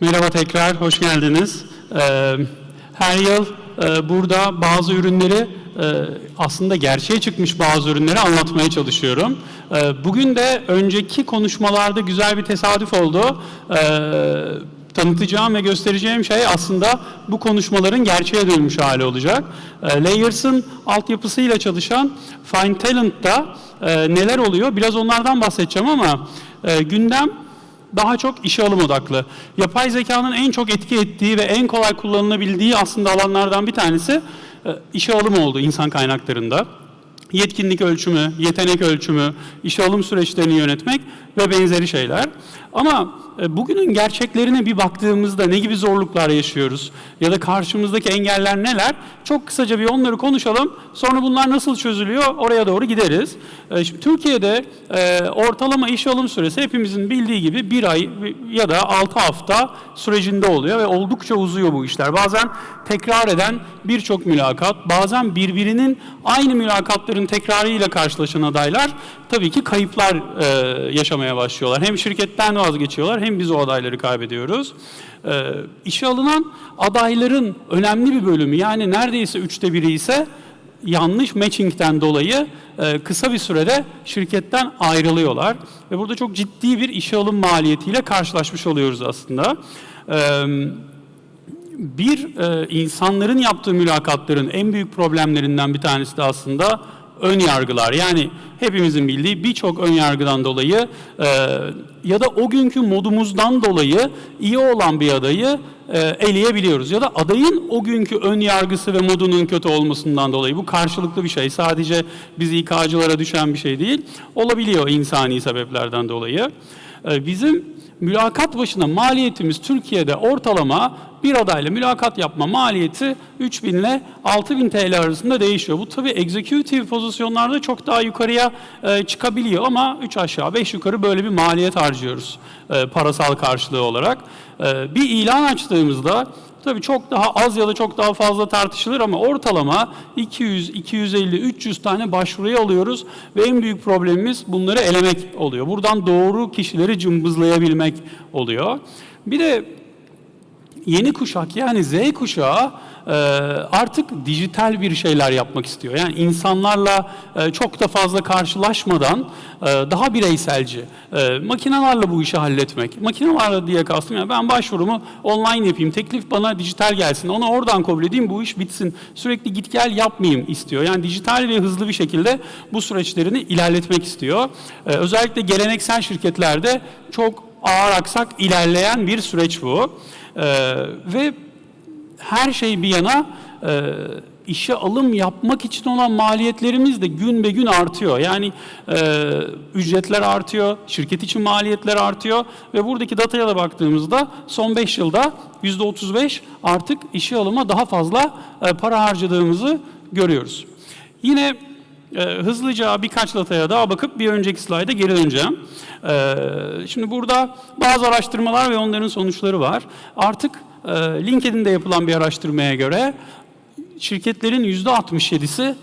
Merhaba tekrar, hoş geldiniz. Ee, her yıl e, burada bazı ürünleri, e, aslında gerçeğe çıkmış bazı ürünleri anlatmaya çalışıyorum. E, bugün de önceki konuşmalarda güzel bir tesadüf oldu. Tanıtacağım ve göstereceğim şey aslında bu konuşmaların gerçeğe dönmüş hali olacak. E, Layers'ın altyapısıyla çalışan Find Talent'ta e, neler oluyor? Biraz onlardan bahsedeceğim ama gündem daha çok işe alım odaklı. Yapay zekanın en çok etki ettiği ve en kolay kullanılabildiği aslında alanlardan bir tanesi e, işe alım oldu insan kaynaklarında. Yetkinlik ölçümü, yetenek ölçümü, işe alım süreçlerini yönetmek ve benzeri şeyler. Ama e, bugünün gerçeklerine bir baktığımızda ne gibi zorluklar yaşıyoruz ya da karşımızdaki engeller neler? Çok kısaca bir onları konuşalım. Sonra bunlar nasıl çözülüyor oraya doğru gideriz. E, şimdi Türkiye'de e, ortalama iş alım süresi hepimizin bildiği gibi bir ay ya da altı hafta sürecinde oluyor ve oldukça uzuyor bu işler. Bazen tekrar eden birçok mülakat, bazen birbirinin aynı mülakatların tekrarıyla karşılaşan adaylar tabii ki kayıplar yaşamaya başlıyorlar. Hem şirketten vazgeçiyorlar hem biz o adayları kaybediyoruz. E, işe alınan adayların önemli bir bölümü yani neredeyse üçte biri ise yanlış matchingten dolayı e, kısa bir sürede şirketten ayrılıyorlar. Ve burada çok ciddi bir işe alım maliyetiyle karşılaşmış oluyoruz aslında. E, bir e, insanların yaptığı mülakatların en büyük problemlerinden bir tanesi de aslında ön yargılar. Yani hepimizin bildiği birçok ön yargıdan dolayı e, ya da o günkü modumuzdan dolayı iyi olan bir adayı e, eleyebiliyoruz. Ya da adayın o günkü ön yargısı ve modunun kötü olmasından dolayı bu karşılıklı bir şey. Sadece biz İK'cılara düşen bir şey değil. Olabiliyor insani sebeplerden dolayı. E, bizim mülakat başına maliyetimiz Türkiye'de ortalama bir adayla mülakat yapma maliyeti 3000 ile 6000 TL arasında değişiyor. Bu tabii executive pozisyonlarda çok daha yukarıya e, çıkabiliyor ama 3 aşağı 5 yukarı böyle bir maliyet harcıyoruz e, parasal karşılığı olarak. E, bir ilan açtığımızda Tabii çok daha az ya da çok daha fazla tartışılır ama ortalama 200, 250, 300 tane başvuruyu alıyoruz ve en büyük problemimiz bunları elemek oluyor. Buradan doğru kişileri cımbızlayabilmek oluyor. Bir de yeni kuşak yani Z kuşağı e, artık dijital bir şeyler yapmak istiyor. Yani insanlarla e, çok da fazla karşılaşmadan e, daha bireyselci, makinelerle bu işi halletmek. Makinelerle diye kastım yani ben başvurumu online yapayım, teklif bana dijital gelsin, onu oradan kabul edeyim, bu iş bitsin. Sürekli git gel yapmayayım istiyor. Yani dijital ve hızlı bir şekilde bu süreçlerini ilerletmek istiyor. Özellikle geleneksel şirketlerde çok ağır aksak ilerleyen bir süreç bu. Ve her şey bir yana e, işe alım yapmak için olan maliyetlerimiz de gün be gün artıyor. Yani e, ücretler artıyor, şirket için maliyetler artıyor ve buradaki dataya da baktığımızda son 5 yılda %35 artık işe alıma daha fazla e, para harcadığımızı görüyoruz. Yine e, hızlıca birkaç dataya daha bakıp bir önceki slayda geri döneceğim. E, şimdi burada bazı araştırmalar ve onların sonuçları var. Artık ee, LinkedIn'de yapılan bir araştırmaya göre şirketlerin yüzde 67'si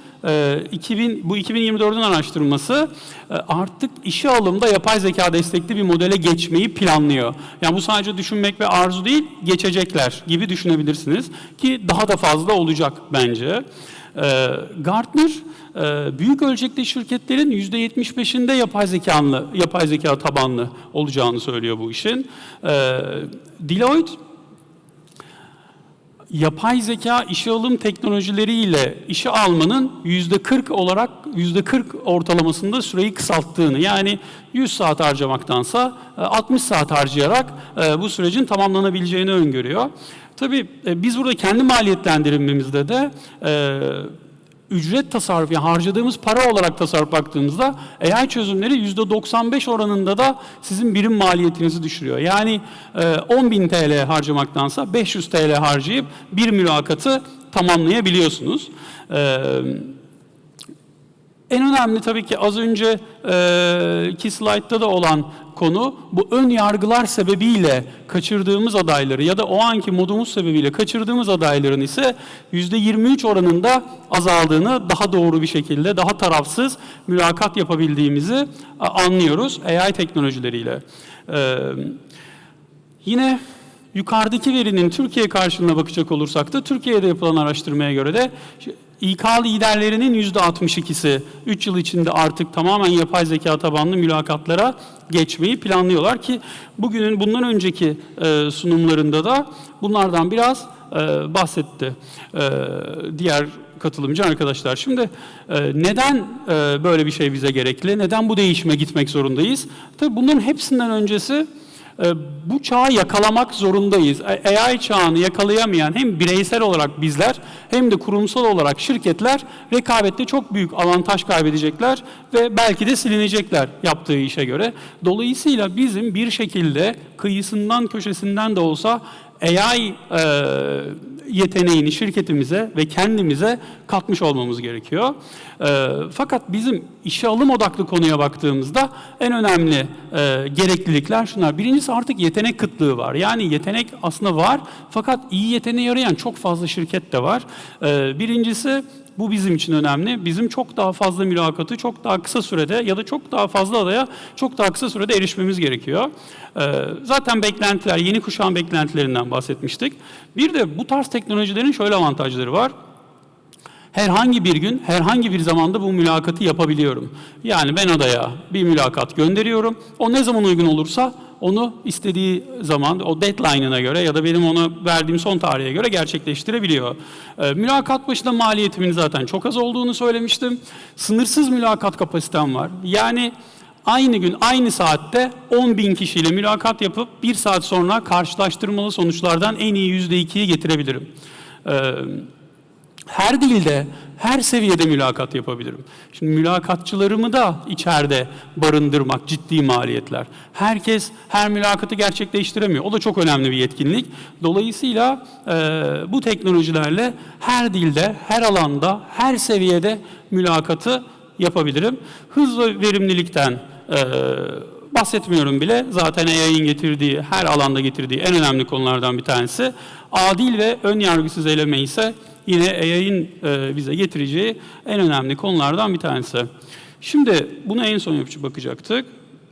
2000, bu 2024'ün araştırması e, artık işe alımda yapay zeka destekli bir modele geçmeyi planlıyor. Yani bu sadece düşünmek ve arzu değil, geçecekler gibi düşünebilirsiniz ki daha da fazla olacak bence. Ee, Gartner e, büyük ölçekli şirketlerin %75'inde yapay zekanlı, yapay zeka tabanlı olacağını söylüyor bu işin. Ee, Deloitte yapay zeka işe alım teknolojileriyle işe almanın yüzde 40 olarak yüzde 40 ortalamasında süreyi kısalttığını yani 100 saat harcamaktansa 60 e, saat harcayarak e, bu sürecin tamamlanabileceğini öngörüyor. Tabii e, biz burada kendi maliyetlendirmemizde de ücret tasarrufu, yani harcadığımız para olarak tasarruf baktığımızda AI çözümleri %95 oranında da sizin birim maliyetinizi düşürüyor. Yani 10 bin TL harcamaktansa 500 TL harcayıp bir mülakatı tamamlayabiliyorsunuz. En önemli tabii ki az önce e, slaytta da olan konu bu ön yargılar sebebiyle kaçırdığımız adayları ya da o anki modumuz sebebiyle kaçırdığımız adayların ise %23 oranında azaldığını daha doğru bir şekilde daha tarafsız mülakat yapabildiğimizi anlıyoruz AI teknolojileriyle. Ee, yine yukarıdaki verinin Türkiye karşılığına bakacak olursak da Türkiye'de yapılan araştırmaya göre de İK liderlerinin %62'si 3 yıl içinde artık tamamen yapay zeka tabanlı mülakatlara geçmeyi planlıyorlar ki bugünün bundan önceki e, sunumlarında da bunlardan biraz e, bahsetti e, diğer katılımcı arkadaşlar. Şimdi e, neden e, böyle bir şey bize gerekli? Neden bu değişime gitmek zorundayız? Tabii bunların hepsinden öncesi bu çağı yakalamak zorundayız. A- AI çağını yakalayamayan hem bireysel olarak bizler hem de kurumsal olarak şirketler rekabette çok büyük avantaj kaybedecekler ve belki de silinecekler yaptığı işe göre. Dolayısıyla bizim bir şekilde kıyısından köşesinden de olsa AI e, yeteneğini şirketimize ve kendimize katmış olmamız gerekiyor. E, fakat bizim işe alım odaklı konuya baktığımızda en önemli e, gereklilikler şunlar. Birincisi artık yetenek kıtlığı var. Yani yetenek aslında var fakat iyi yeteneğe yarayan çok fazla şirket de var. E, birincisi bu bizim için önemli. Bizim çok daha fazla mülakatı çok daha kısa sürede ya da çok daha fazla adaya çok daha kısa sürede erişmemiz gerekiyor. Ee, zaten beklentiler, yeni kuşağın beklentilerinden bahsetmiştik. Bir de bu tarz teknolojilerin şöyle avantajları var. Herhangi bir gün, herhangi bir zamanda bu mülakatı yapabiliyorum. Yani ben adaya bir mülakat gönderiyorum. O ne zaman uygun olursa onu istediği zaman o deadline'ına göre ya da benim ona verdiğim son tarihe göre gerçekleştirebiliyor. Ee, mülakat başına maliyetimin zaten çok az olduğunu söylemiştim. Sınırsız mülakat kapasitem var. Yani aynı gün aynı saatte 10 bin kişiyle mülakat yapıp bir saat sonra karşılaştırmalı sonuçlardan en iyi %2'yi getirebilirim. Ee, her dilde, her seviyede mülakat yapabilirim. Şimdi mülakatçılarımı da içeride barındırmak ciddi maliyetler. Herkes her mülakatı gerçekleştiremiyor. O da çok önemli bir yetkinlik. Dolayısıyla e, bu teknolojilerle her dilde, her alanda, her seviyede mülakatı yapabilirim. Hız ve verimlilikten e, bahsetmiyorum bile. Zaten AI'nin getirdiği, her alanda getirdiği en önemli konulardan bir tanesi. Adil ve ön yargısız eleme ise yine AI'nin e, bize getireceği en önemli konulardan bir tanesi. Şimdi bunu en son yapıcı bakacaktık.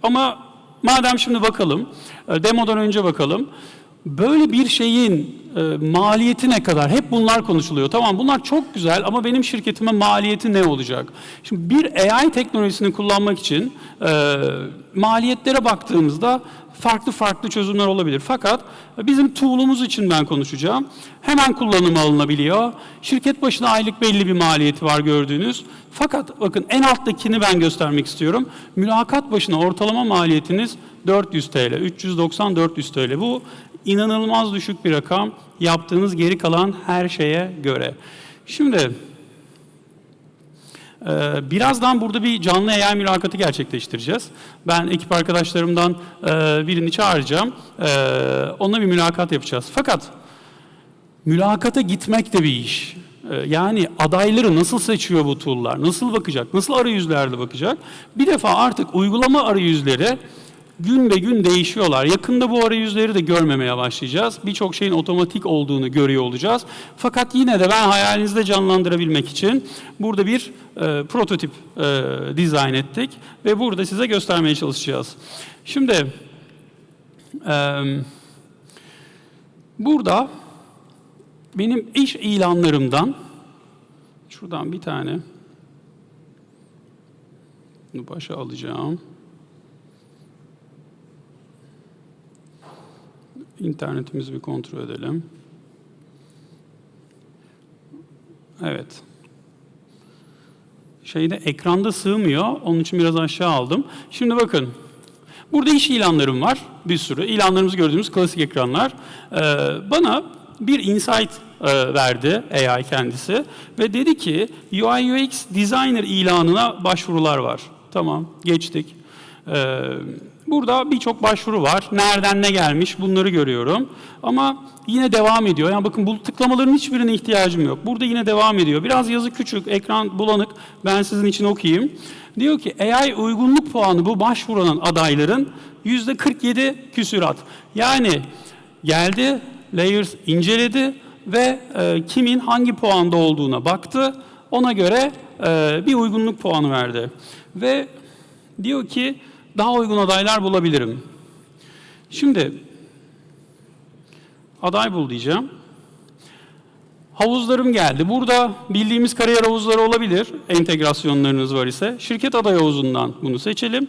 Ama madem şimdi bakalım, e, demodan önce bakalım. Böyle bir şeyin e, maliyeti ne kadar? Hep bunlar konuşuluyor. Tamam bunlar çok güzel ama benim şirketime maliyeti ne olacak? Şimdi bir AI teknolojisini kullanmak için e, maliyetlere baktığımızda farklı farklı çözümler olabilir. Fakat bizim tool'umuz için ben konuşacağım. Hemen kullanıma alınabiliyor. Şirket başına aylık belli bir maliyeti var gördüğünüz. Fakat bakın en alttakini ben göstermek istiyorum. Mülakat başına ortalama maliyetiniz 400 TL, 390-400 TL. Bu inanılmaz düşük bir rakam yaptığınız geri kalan her şeye göre. Şimdi ee, Birazdan burada bir canlı AI mülakatı gerçekleştireceğiz. Ben ekip arkadaşlarımdan e, birini çağıracağım. Ee, Onunla bir mülakat yapacağız. Fakat mülakata gitmek de bir iş. Yani adayları nasıl seçiyor bu tool'lar? Nasıl bakacak? Nasıl arayüzlerle bakacak? Bir defa artık uygulama arayüzleri gün be gün değişiyorlar. Yakında bu arayüzleri de görmemeye başlayacağız. Birçok şeyin otomatik olduğunu görüyor olacağız. Fakat yine de ben hayalinizde canlandırabilmek için burada bir e, prototip e, dizayn ettik ve burada size göstermeye çalışacağız. Şimdi e, burada benim iş ilanlarımdan şuradan bir tane bunu başa alacağım. İnternetimizi bir kontrol edelim. Evet. Şeyde ekranda sığmıyor. Onun için biraz aşağı aldım. Şimdi bakın. Burada iş ilanlarım var. Bir sürü. İlanlarımızı gördüğümüz klasik ekranlar. Ee, bana bir insight e, verdi AI kendisi ve dedi ki UI UX designer ilanına başvurular var. Tamam, geçtik. Ee, burada birçok başvuru var. Nereden ne gelmiş bunları görüyorum. Ama yine devam ediyor. Yani bakın bu tıklamaların hiçbirine ihtiyacım yok. Burada yine devam ediyor. Biraz yazı küçük, ekran bulanık. Ben sizin için okuyayım. Diyor ki AI uygunluk puanı bu başvuran adayların yüzde 47 küsürat. Yani geldi, layers inceledi ve e, kimin hangi puanda olduğuna baktı. Ona göre e, bir uygunluk puanı verdi. Ve diyor ki daha uygun adaylar bulabilirim. Şimdi aday bul diyeceğim. Havuzlarım geldi. Burada bildiğimiz kariyer havuzları olabilir. Entegrasyonlarınız var ise. Şirket aday havuzundan bunu seçelim.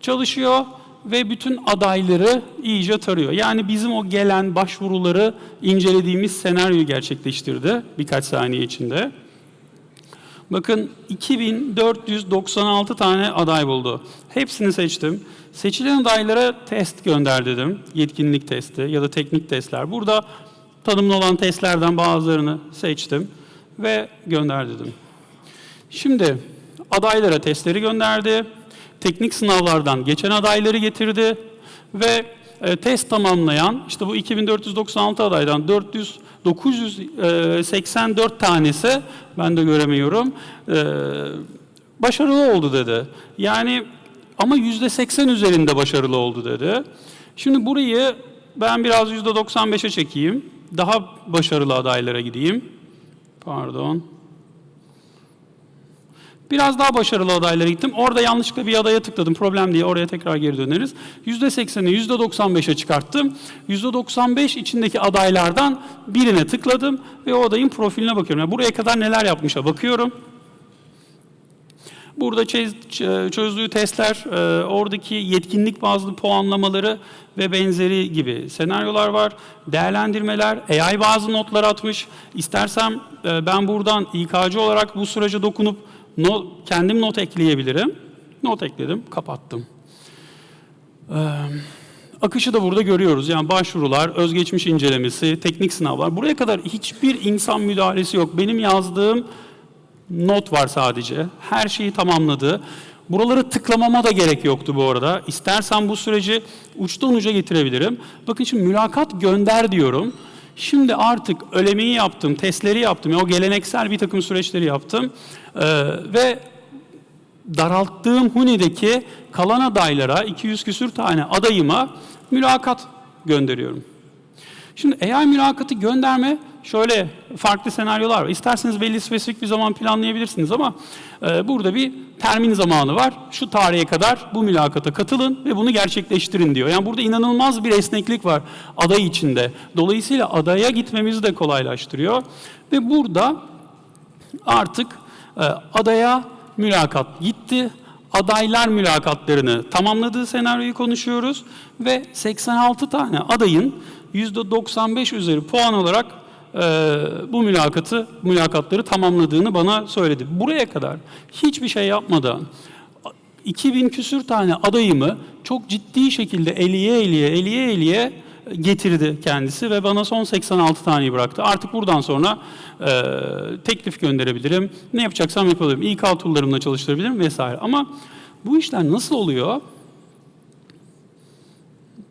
Çalışıyor ve bütün adayları iyice tarıyor. Yani bizim o gelen başvuruları incelediğimiz senaryoyu gerçekleştirdi birkaç saniye içinde. Bakın 2496 tane aday buldu. Hepsini seçtim. Seçilen adaylara test gönder dedim. Yetkinlik testi ya da teknik testler. Burada tanımlı olan testlerden bazılarını seçtim ve gönder dedim. Şimdi adaylara testleri gönderdi. Teknik sınavlardan geçen adayları getirdi ve e, test tamamlayan işte bu 2496 adaydan 400 984 tanesi ben de göremiyorum e, başarılı oldu dedi. Yani ama yüzde 80 üzerinde başarılı oldu dedi. Şimdi burayı ben biraz yüzde 95'e çekeyim. Daha başarılı adaylara gideyim. Pardon. Biraz daha başarılı adaylara gittim. Orada yanlışlıkla bir adaya tıkladım. Problem değil. Oraya tekrar geri döneriz. %80'i %95'e çıkarttım. %95 içindeki adaylardan birine tıkladım ve o adayın profiline bakıyorum. Yani buraya kadar neler yapmışa bakıyorum. Burada çöz- çözdüğü testler, e, oradaki yetkinlik bazlı puanlamaları ve benzeri gibi senaryolar var. Değerlendirmeler, AI bazı notlar atmış. İstersem e, ben buradan İK'cı olarak bu sürece dokunup not, kendim not ekleyebilirim. Not ekledim, kapattım. Ee, akışı da burada görüyoruz. Yani başvurular, özgeçmiş incelemesi, teknik sınavlar. Buraya kadar hiçbir insan müdahalesi yok. Benim yazdığım not var sadece. Her şeyi tamamladı. Buraları tıklamama da gerek yoktu bu arada. İstersen bu süreci uçtan uca getirebilirim. Bakın şimdi mülakat gönder diyorum. Şimdi artık ölemeyi yaptım, testleri yaptım. O geleneksel bir takım süreçleri yaptım. Ee, ve daralttığım Huni'deki kalan adaylara, 200 küsür tane adayıma mülakat gönderiyorum. Şimdi AI mülakatı gönderme şöyle farklı senaryolar var. İsterseniz belli spesifik bir zaman planlayabilirsiniz ama e, burada bir termin zamanı var. Şu tarihe kadar bu mülakata katılın ve bunu gerçekleştirin diyor. Yani burada inanılmaz bir esneklik var aday içinde. Dolayısıyla adaya gitmemizi de kolaylaştırıyor. Ve burada artık e, adaya mülakat gitti. Adaylar mülakatlarını tamamladığı senaryoyu konuşuyoruz ve 86 tane adayın %95 üzeri puan olarak e, bu mülakatı mülakatları tamamladığını bana söyledi. Buraya kadar hiçbir şey yapmadan 2000 küsür tane adayımı çok ciddi şekilde eliye eliye eliye eliye getirdi kendisi ve bana son 86 taneyi bıraktı. Artık buradan sonra e, teklif gönderebilirim. Ne yapacaksam yapabilirim. İK tool'larımla çalıştırabilirim vesaire. Ama bu işler nasıl oluyor?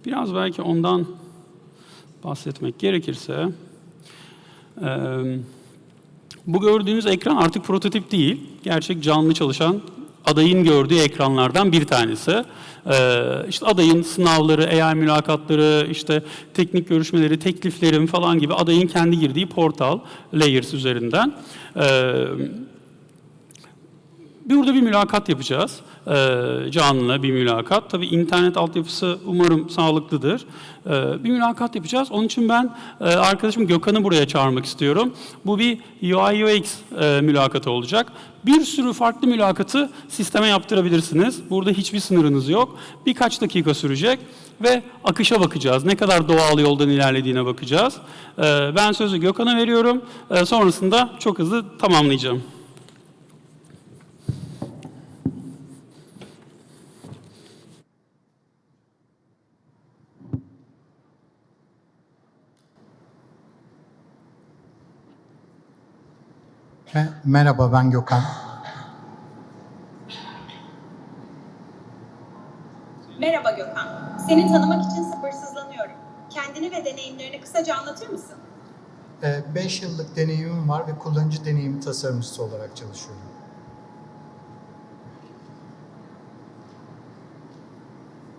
Biraz belki ondan bahsetmek gerekirse bu gördüğünüz ekran artık prototip değil. Gerçek canlı çalışan adayın gördüğü ekranlardan bir tanesi. Ee, işte adayın sınavları, AI mülakatları, işte teknik görüşmeleri, tekliflerim falan gibi adayın kendi girdiği portal layers üzerinden. Ee, Burada bir mülakat yapacağız. Ee, canlı bir mülakat. Tabii internet altyapısı umarım sağlıklıdır. Ee, bir mülakat yapacağız. Onun için ben e, arkadaşım Gökhan'ı buraya çağırmak istiyorum. Bu bir UI UX e, mülakatı olacak. Bir sürü farklı mülakatı sisteme yaptırabilirsiniz. Burada hiçbir sınırınız yok. Birkaç dakika sürecek ve akışa bakacağız. Ne kadar doğal yoldan ilerlediğine bakacağız. Ee, ben sözü Gökhan'a veriyorum. Sonrasında çok hızlı tamamlayacağım. Merhaba ben Gökhan. Merhaba Gökhan. Seni tanımak için sabırsızlanıyorum. Kendini ve deneyimlerini kısaca anlatır mısın? 5 yıllık deneyimim var ve kullanıcı deneyimi tasarımcısı olarak çalışıyorum.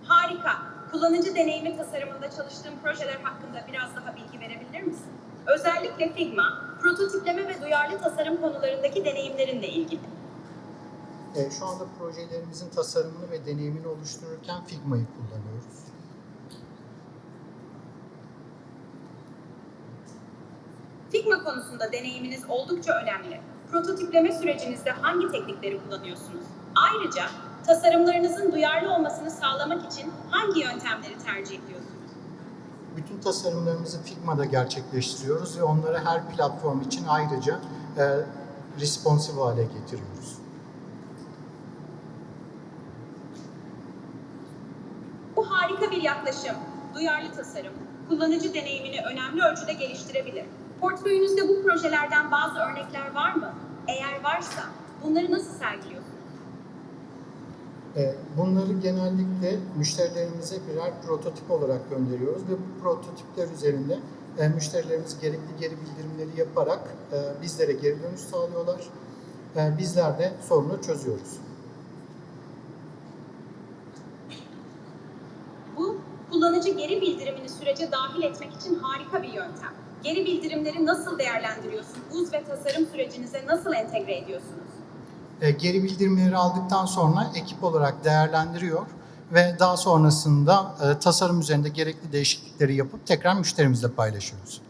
Harika. Kullanıcı deneyimi tasarımında çalıştığın projeler hakkında biraz daha bilgi verebilir misin? Özellikle Figma, prototipleme ve duyarlı tasarım konularındaki deneyimlerinle ilgili. E, Şu anda projelerimizin tasarımını ve deneyimini oluştururken Figma'yı kullanıyoruz. Figma konusunda deneyiminiz oldukça önemli. Prototipleme sürecinizde hangi teknikleri kullanıyorsunuz? Ayrıca tasarımlarınızın duyarlı olmasını sağlamak için hangi yöntemleri tercih ediyorsunuz? Bütün tasarımlarımızı Figma'da gerçekleştiriyoruz ve onları her platform için ayrıca e, responsive hale getiriyoruz. Bu harika bir yaklaşım. Duyarlı tasarım, kullanıcı deneyimini önemli ölçüde geliştirebilir. Portföyünüzde bu projelerden bazı örnekler var mı? Eğer varsa bunları nasıl sergiliyorsunuz? E, Bunları genellikle müşterilerimize birer prototip olarak gönderiyoruz ve bu prototipler üzerinde e, müşterilerimiz gerekli geri bildirimleri yaparak e, bizlere geri dönüş sağlıyorlar. Bizler de sorunu çözüyoruz. Bu, kullanıcı geri bildirimini sürece dahil etmek için harika bir yöntem. Geri bildirimleri nasıl değerlendiriyorsunuz ve tasarım sürecinize nasıl entegre ediyorsunuz? E, Geri bildirimleri aldıktan sonra ekip olarak değerlendiriyor ve daha sonrasında e, tasarım üzerinde gerekli değişiklikleri yapıp tekrar müşterimizle paylaşıyoruz.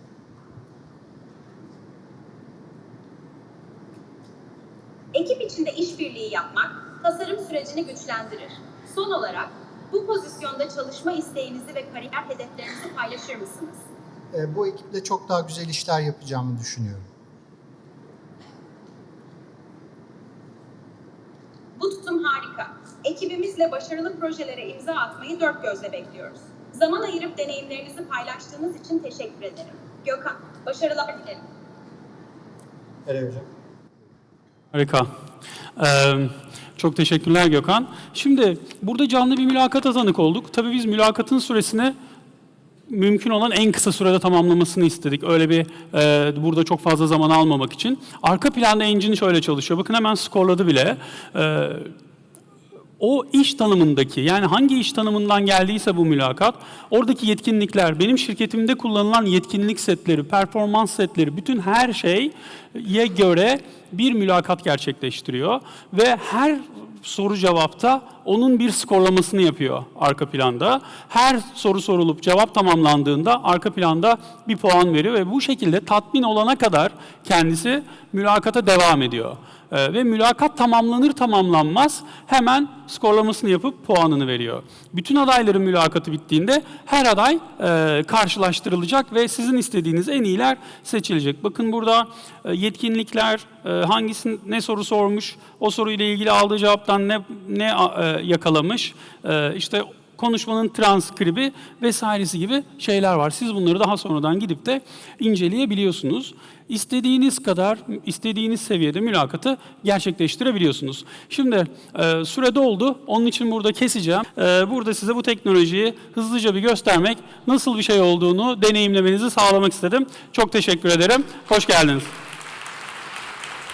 Ekip içinde işbirliği yapmak tasarım sürecini güçlendirir. Son olarak bu pozisyonda çalışma isteğinizi ve kariyer hedeflerinizi paylaşır mısınız? E, Bu ekiple çok daha güzel işler yapacağımı düşünüyorum. Bu harika. Ekibimizle başarılı projelere imza atmayı dört gözle bekliyoruz. Zaman ayırıp deneyimlerinizi paylaştığınız için teşekkür ederim. Gökhan, başarılar dilerim. Eray Hocam. Harika. Ee, çok teşekkürler Gökhan. Şimdi burada canlı bir mülakata tanık olduk. Tabii biz mülakatın süresini mümkün olan en kısa sürede tamamlamasını istedik. Öyle bir e, burada çok fazla zaman almamak için. Arka planda engine şöyle çalışıyor. Bakın hemen skorladı bile. E, o iş tanımındaki yani hangi iş tanımından geldiyse bu mülakat oradaki yetkinlikler benim şirketimde kullanılan yetkinlik setleri, performans setleri bütün her şeye göre bir mülakat gerçekleştiriyor ve her soru cevapta onun bir skorlamasını yapıyor arka planda. Her soru sorulup cevap tamamlandığında arka planda bir puan veriyor ve bu şekilde tatmin olana kadar kendisi mülakata devam ediyor. Ee, ve mülakat tamamlanır tamamlanmaz hemen skorlamasını yapıp puanını veriyor. Bütün adayların mülakatı bittiğinde her aday e, karşılaştırılacak ve sizin istediğiniz en iyiler seçilecek. Bakın burada e, yetkinlikler, e, hangisi ne soru sormuş, o soruyla ilgili aldığı cevaptan ne ne e, yakalamış, e, işte konuşmanın transkribi vesairesi gibi şeyler var. Siz bunları daha sonradan gidip de inceleyebiliyorsunuz. İstediğiniz kadar, istediğiniz seviyede mülakatı gerçekleştirebiliyorsunuz. Şimdi e, süre doldu. Onun için burada keseceğim. E, burada size bu teknolojiyi hızlıca bir göstermek, nasıl bir şey olduğunu deneyimlemenizi sağlamak istedim. Çok teşekkür ederim. Hoş geldiniz.